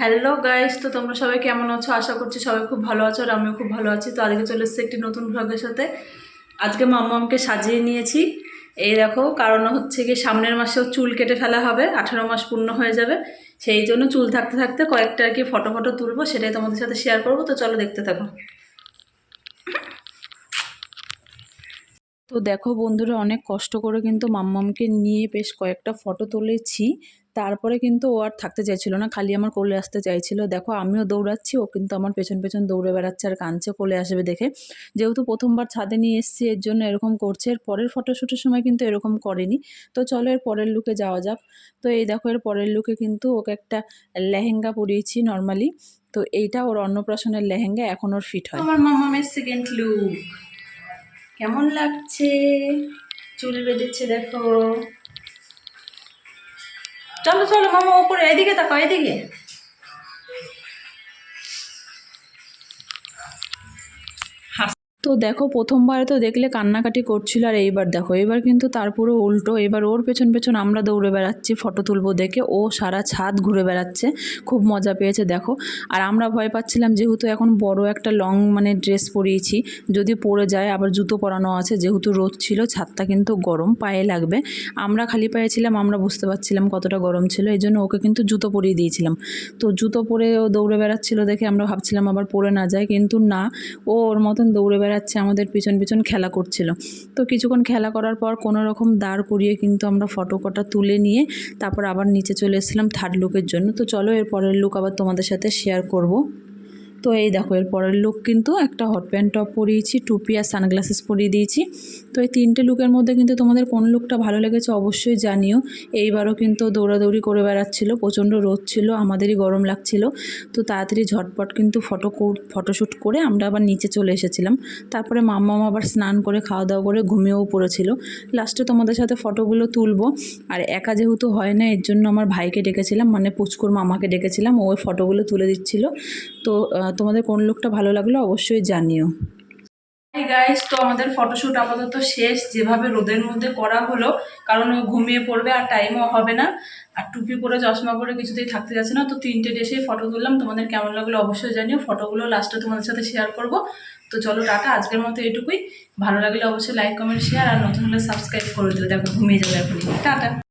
Hello guys তো তোমরা সবাই কেমন আছো? আশা করছি সবাই খুব ভালো আছো আর আমিও খুব ভালো আছি। তো আজকে চলে এসেছি একটি নতুন ভ্লগের সাথে। আজকে মাম্মামকে সাজিয়ে নিয়েছি। এই দেখো, কারণ হচ্ছে কি সামনের মাসেও চুল কেটে ফেলা হবে, আঠেরো মাস পূর্ণ হয়ে যাবে। সেই জন্য চুল থাকতে থাকতে কয়েকটা আর কি ফটো ফটো তুলবো, সেটাই তোমাদের সাথে শেয়ার করব। তো চলো দেখতে থাকো। তো দেখো বন্ধুরা, অনেক কষ্ট করে কিন্তু মাম্মামকে নিয়ে বেশ কয়েকটা ফটো তুলেছি। তারপরে কিন্তু ও আর থাকতে চাইছিল না, খালি আমার কোলে আসতে চাইছিল। দেখো, আমিও দৌড়াচ্ছি, ও কিন্তু আমার পেছন পেছন দৌড়ে বেড়াচ্ছে আর কাঁদছে, কোলে আসবে দেখে। যেহেতু প্রথমবার ছাদে নিয়ে এসেছি, এর জন্য এরকম করছে। এর পরের ফটোশ্যুটের সময় কিন্তু এরকম করেনি। তো চলো, এর পরের লুকে যাওয়া যাক। তো এই দেখো, এর পরের লুকে কিন্তু ওকে একটা লেহেঙ্গা পরিয়েছি নর্মালি তো এইটা ওর অন্নপ্রাশনের লেহেঙ্গা, এখন ওর ফিট হয়। আমার মামামের সেকেন্ড লুক কেমন লাগছে? চুল বেঁধেছে, দেখো। চলো চলো মামা ওপরে এদিকে তাকাও এদিকে। তো দেখো, প্রথমবারে তো দেখলে কান্নাকাটি করছিল আর এইবার দেখো, এবার কিন্তু তার পুরো উল্টো, এবার ওর পেছন পেছন আমরা দৌড়ে বেড়াচ্ছি ফটো তুলবো দেখে, ও সারা ছাদ ঘুরে বেড়াচ্ছে, খুব মজা পেয়েছে দেখো। আর আমরা ভয় পাচ্ছিলাম যেহেতু এখন বড় একটা লং মানে ড্রেস পরিয়েছি, যদি পরে যায়, আবার জুতো পরানো আছে, যেহেতু রোদ ছিল, ছাদটা কিন্তু গরম পায়ে লাগবে। আমরা খালি পায়ে ছিলাম, আমরা বুঝতে পারছিলাম কতটা গরম ছিল এই জন্য ওকে কিন্তু জুতো পরিয়ে দিয়েছিলাম। তো জুতো পরে ও দৌড়ে বেড়াচ্ছিল দেখে আমরা ভাবছিলাম আবার পরে না যায়, কিন্তু না, ও ওর মতন দৌড়ে বেড়াচ্ছে, আমাদের পিছন পিছন খেলা করছিল। তো কিছুক্ষণ খেলা করার পর কোনো রকম দাঁড় করিয়ে কিন্তু আমরা ফটো কটা তুলে নিয়ে তারপর আবার নিচে চলে এসেছিলাম থার্ড লুকের জন্য। তো চলো এর পরের লুক আবার তোমাদের সাথে শেয়ার করব। তো এই দেখো এর পরের লুক কিন্তু একটা হট প্যান্ট টপ পরিয়েছি টুপি আর সানগ্লাসেস পরিয়ে দিয়েছি। তো এই তিনটে লুকের মধ্যে কিন্তু তোমাদের কোন লুকটা ভালো লেগেছে অবশ্যই জানিও। এইবারও কিন্তু দৌড়াদৌড়ি করে বেড়াচ্ছিলো, প্রচণ্ড রোদ ছিল, আমাদেরই গরম লাগছিল। তো তাড়াতাড়ি ঝটপট কিন্তু ফটো ফটোশ্যুট করে আমরা আবার নিচে চলে এসেছিলাম। তারপরে মাম্মাম আবার স্নান করে খাওয়া দাওয়া করে ঘুমিয়েও পড়েছিল। লাস্টে তোমাদের সাথে ফটোগুলো তুলবো। আর একা যেহেতু হয় না, এর জন্য আমার ভাইকে ডেকেছিলাম মানে পুচকুর মামাকে ডেকেছিলাম ওই ফটোগুলো তুলে দিচ্ছিল। তো তোমাদের কোন লুকটা ভালো লাগল অবশ্যই জানিও। গাইস তো আমাদের ফটোশ্যুট আপাতত শেষ। যেভাবে রোদের মধ্যে করা হলো, কারণ ঘুমিয়ে পড়বে আর টাইমও হবে না। আর টুপি পরে, চশমা পরে কিছুতেই থাকতে যাচ্ছে না। তো তিনটে ডেসেই ফটো তুললাম। তোমাদের কেমন লাগল অবশ্যই জানিও। ফটোগুলো লাস্টে তোমাদের সাথে শেয়ার করব। তো চলো টাটা, আজকের মতো এটুকুই। ভালো লাগলে অবশ্যই লাইক কমেন্ট শেয়ার আর নতুন হলে সাবস্ক্রাইব করে দিও। দেখো, ঘুমিয়ে যাবে এখনই। টাটা।